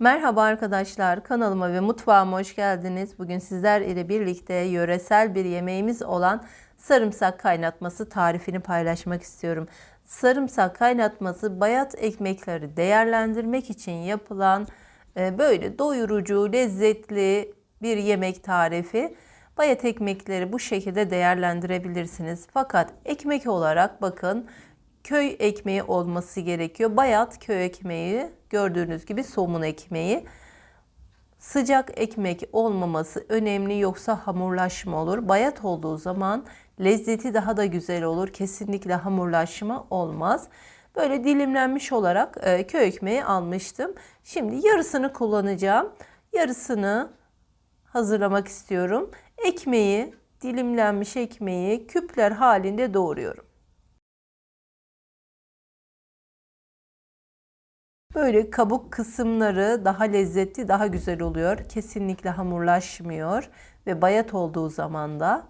Merhaba arkadaşlar, kanalıma ve mutfağıma hoş geldiniz. Bugün sizler ile birlikte yöresel bir yemeğimiz olan sarımsak kaynatması tarifini paylaşmak istiyorum. Sarımsak kaynatması bayat ekmekleri değerlendirmek için yapılan e, böyle doyurucu, lezzetli bir yemek tarifi. Bayat ekmekleri bu şekilde değerlendirebilirsiniz. Fakat ekmek olarak bakın köy ekmeği olması gerekiyor. Bayat köy ekmeği gördüğünüz gibi somun ekmeği. Sıcak ekmek olmaması önemli yoksa hamurlaşma olur. Bayat olduğu zaman lezzeti daha da güzel olur. Kesinlikle hamurlaşma olmaz. Böyle dilimlenmiş olarak e, köy ekmeği almıştım. Şimdi yarısını kullanacağım. Yarısını hazırlamak istiyorum. Ekmeği, dilimlenmiş ekmeği küpler halinde doğruyorum. Böyle kabuk kısımları daha lezzetli, daha güzel oluyor. Kesinlikle hamurlaşmıyor ve bayat olduğu zaman da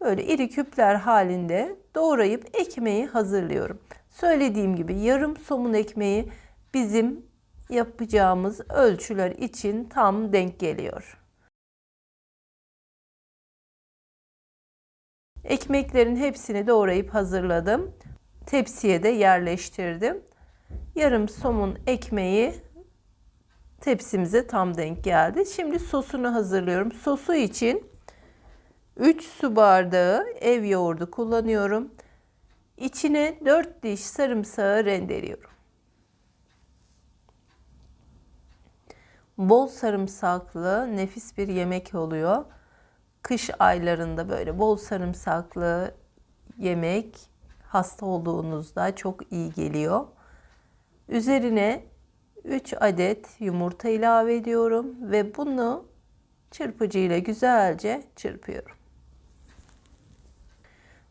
böyle iri küpler halinde doğrayıp ekmeği hazırlıyorum. Söylediğim gibi yarım somun ekmeği bizim yapacağımız ölçüler için tam denk geliyor. Ekmeklerin hepsini doğrayıp hazırladım. Tepsiye de yerleştirdim. Yarım somun ekmeği tepsimize tam denk geldi. Şimdi sosunu hazırlıyorum. Sosu için 3 su bardağı ev yoğurdu kullanıyorum. İçine 4 diş sarımsağı rendeliyorum. Bol sarımsaklı nefis bir yemek oluyor. Kış aylarında böyle bol sarımsaklı yemek hasta olduğunuzda çok iyi geliyor. Üzerine 3 adet yumurta ilave ediyorum ve bunu çırpıcı ile güzelce çırpıyorum.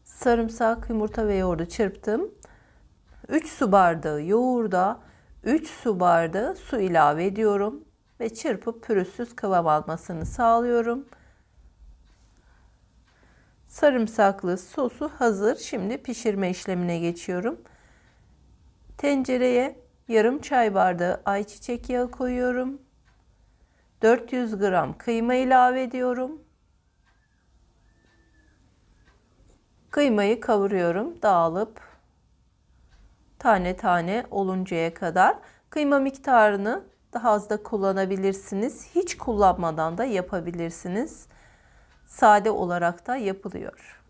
Sarımsak, yumurta ve yoğurdu çırptım. 3 su bardağı yoğurda 3 su bardağı su ilave ediyorum ve çırpıp pürüzsüz kıvam almasını sağlıyorum. Sarımsaklı sosu hazır. Şimdi pişirme işlemine geçiyorum. Tencereye yarım çay bardağı ayçiçek yağı koyuyorum. 400 gram kıyma ilave ediyorum. Kıymayı kavuruyorum dağılıp tane tane oluncaya kadar. Kıyma miktarını daha az da kullanabilirsiniz. Hiç kullanmadan da yapabilirsiniz. Sade olarak da yapılıyor.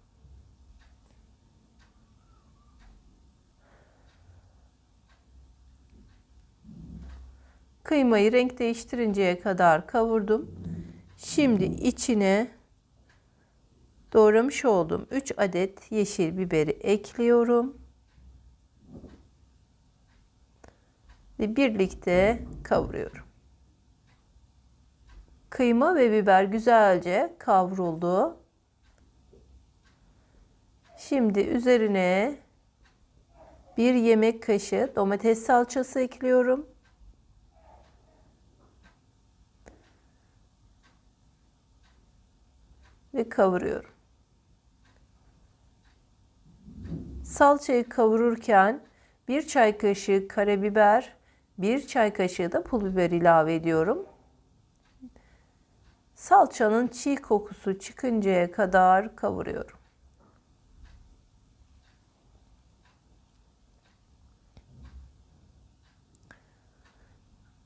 Kıymayı renk değiştirinceye kadar kavurdum. Şimdi içine doğramış olduğum 3 adet yeşil biberi ekliyorum. Ve birlikte kavuruyorum. Kıyma ve biber güzelce kavruldu. Şimdi üzerine bir yemek kaşığı domates salçası ekliyorum. Kavuruyorum. Salçayı kavururken bir çay kaşığı karabiber, bir çay kaşığı da pul biber ilave ediyorum. Salçanın çiğ kokusu çıkıncaya kadar kavuruyorum.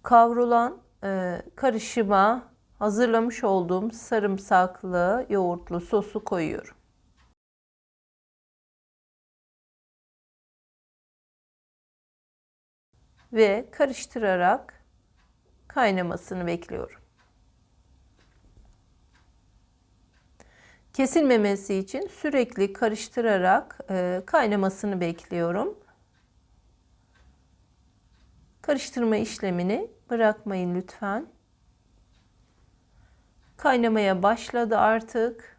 Kavrulan e, karışıma hazırlamış olduğum sarımsaklı yoğurtlu sosu koyuyorum. Ve karıştırarak kaynamasını bekliyorum. Kesilmemesi için sürekli karıştırarak e, kaynamasını bekliyorum. Karıştırma işlemini bırakmayın lütfen. Kaynamaya başladı artık.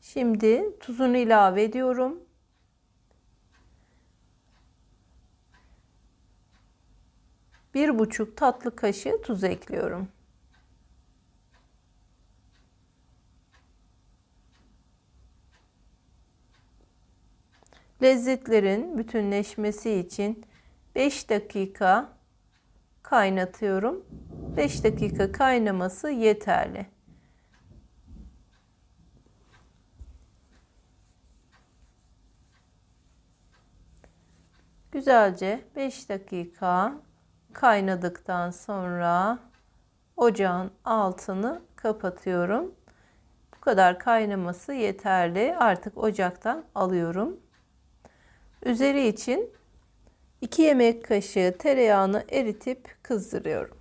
Şimdi tuzunu ilave ediyorum. Bir buçuk tatlı kaşığı tuz ekliyorum. Lezzetlerin bütünleşmesi için 5 dakika kaynatıyorum. 5 dakika kaynaması yeterli. Güzelce 5 dakika kaynadıktan sonra ocağın altını kapatıyorum. Bu kadar kaynaması yeterli. Artık ocaktan alıyorum. Üzeri için 2 yemek kaşığı tereyağını eritip kızdırıyorum.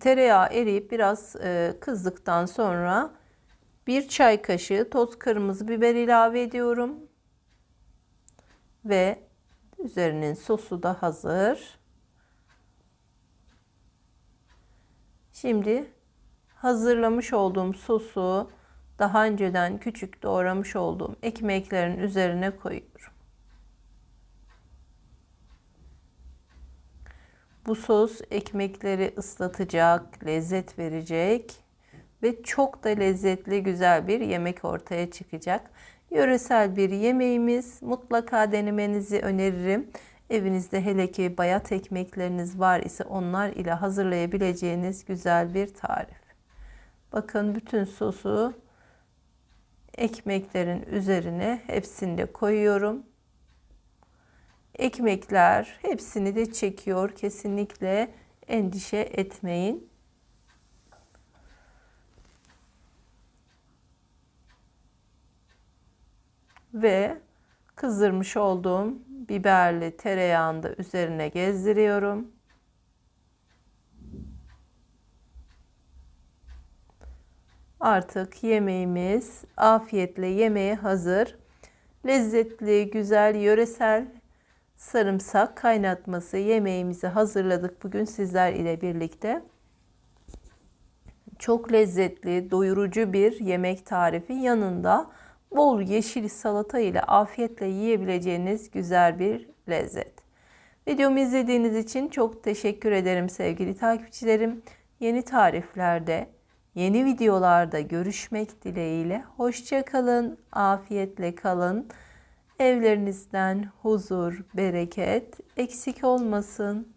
Tereyağı eriyip biraz e, kızdıktan sonra bir çay kaşığı toz kırmızı biber ilave ediyorum. Ve üzerinin sosu da hazır. Şimdi hazırlamış olduğum sosu daha önceden küçük doğramış olduğum ekmeklerin üzerine koyuyorum. Bu sos ekmekleri ıslatacak, lezzet verecek ve çok da lezzetli güzel bir yemek ortaya çıkacak. Yöresel bir yemeğimiz mutlaka denemenizi öneririm. Evinizde hele ki bayat ekmekleriniz var ise onlar ile hazırlayabileceğiniz güzel bir tarif. Bakın bütün sosu ekmeklerin üzerine hepsini de koyuyorum. Ekmekler hepsini de çekiyor. Kesinlikle endişe etmeyin. Ve kızdırmış olduğum biberli tereyağını da üzerine gezdiriyorum. Artık yemeğimiz afiyetle yemeğe hazır. Lezzetli, güzel, yöresel sarımsak kaynatması yemeğimizi hazırladık bugün sizler ile birlikte. Çok lezzetli, doyurucu bir yemek tarifi yanında bol yeşil salata ile afiyetle yiyebileceğiniz güzel bir lezzet. Videomu izlediğiniz için çok teşekkür ederim sevgili takipçilerim. Yeni tariflerde, yeni videolarda görüşmek dileğiyle. Hoşça kalın, afiyetle kalın. Evlerinizden huzur, bereket eksik olmasın.